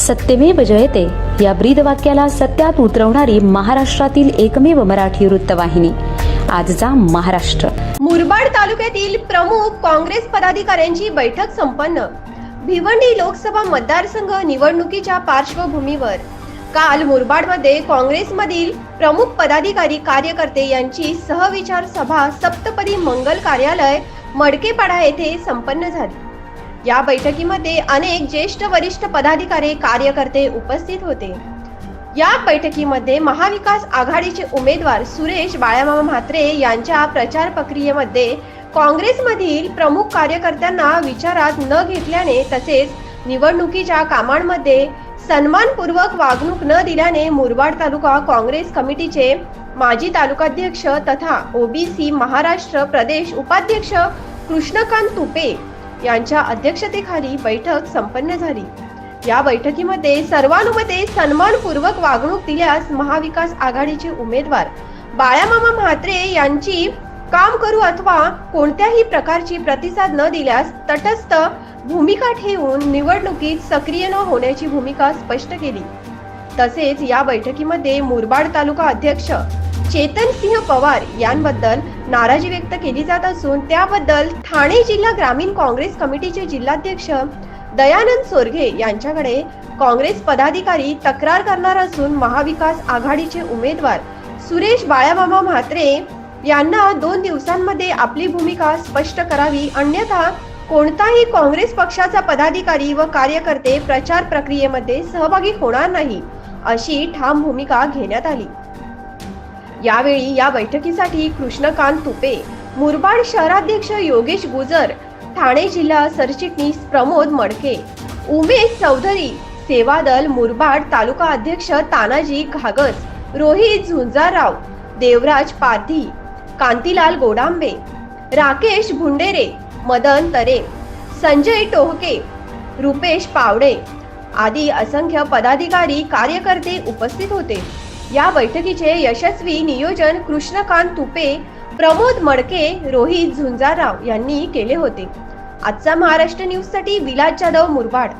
सत्यमेव जयते. या ब्रीद वाक्याला सत्यात उतरवणारी महाराष्ट्रातील एकमेव मराठी वृत्तवाहिनी. आजचा महाराष्ट्र. मुरबाड तालुक्यातील प्रमुख काँग्रेस पदाधिकाऱ्यांची बैठक संपन्न. भिवंडी लोकसभा मतदारसंघ निवडणुकीच्या पार्श्वभूमीवर. काल मुरबाडमध्ये काँग्रेसमधील प्रमुख पदाधिकारी कार्यकर्ते यांची सहविचार सभा सप्तपदी मंगल कार्यालय मडकेपाडा येथे संपन्न झाली. या बैठकीमध्ये अनेक ज्येष्ठ वरिष्ठ पदाधिकारी कार्यकर्ते उपस्थित होते. या बैठकीमध्ये महाविकास आघाडीचे उमेदवार सुरेश बाळामामा म्हात्रे यांच्या प्रचार प्रक्रियेमध्ये काँग्रेसमधील प्रमुख कार्यकर्त्यांना विचारात न घेतल्याने तसेच निवडणुकीच्या कामांमध्ये सन्मानपूर्वक वागणूक न दिल्याने मुरबाड तालुका काँग्रेस कमिटीचे माजी तालुकाध्यक्ष तथा ओबीसी महाराष्ट्र प्रदेश उपाध्यक्ष कृष्णकांत तुपे यांच्या अध्यक्षतेखाली बैठक संपन्न झाली. या बैठकीमध्ये सर्वानुमते सन्मानपूर्वक वागणूक दिल्यास महाविकास आघाडीचे उमेदवार बाळामामा म्हात्रे यांची काम करू अथवा कोणत्याही प्रकारची प्रतिसाद न दिल्यास तटस्थ भूमिका ठेवून निवडणुकीत सक्रिय न होण्याची भूमिका स्पष्ट केली. तसेच या बैठकीमध्ये मुरबाड तालुका अध्यक्ष चेतन सिंह पवार यांबद्दल नाराजी व्यक्त केली जात असून त्याबद्दल ठाणे जिल्हा ग्रामीण काँग्रेस कमिटीचे जिल्हाध्यक्ष दयानंद सोरघे यांच्याकडे काँग्रेस पदाधिकारी तक्रार करणार असून महाविकास आघाडीचे उमेदवार सुरेश बाळाबाबा म्हात्रे यांना दोन दिवसांमध्ये आपली भूमिका स्पष्ट करावी अन्यथा कोणताही काँग्रेस पक्षाचा पदाधिकारी व कार्यकर्ते प्रचार प्रक्रियेमध्ये सहभागी होणार नाही अशी ठाम भूमिका घेण्यात आली. यावेळी या बैठकीसाठी कृष्णकांत तुपे मुरबाड शहराध्यक्ष योगेश गुजर ठाणे जिल्हा सरचिटणीस प्रमोद मडके उमेश चौधरी सेवादल मुरबाड तालुका अध्यक्ष तानाजी घागस रोहित झुंजारराव देवराज पाधी कांतीलाल गोडांबे राकेश भुंडेरे मदन तरे संजय टोहके रुपेश पावडे आदी असंख्य पदाधिकारी कार्यकर्ते उपस्थित होते. या बैठकीचे यशस्वी नियोजन कृष्णकांत तुपे प्रमोद मडके रोहित झुंजाराव यांनी केले होते. आजचा महाराष्ट्र न्यूजसाठी विलास जाधव मुरबाड.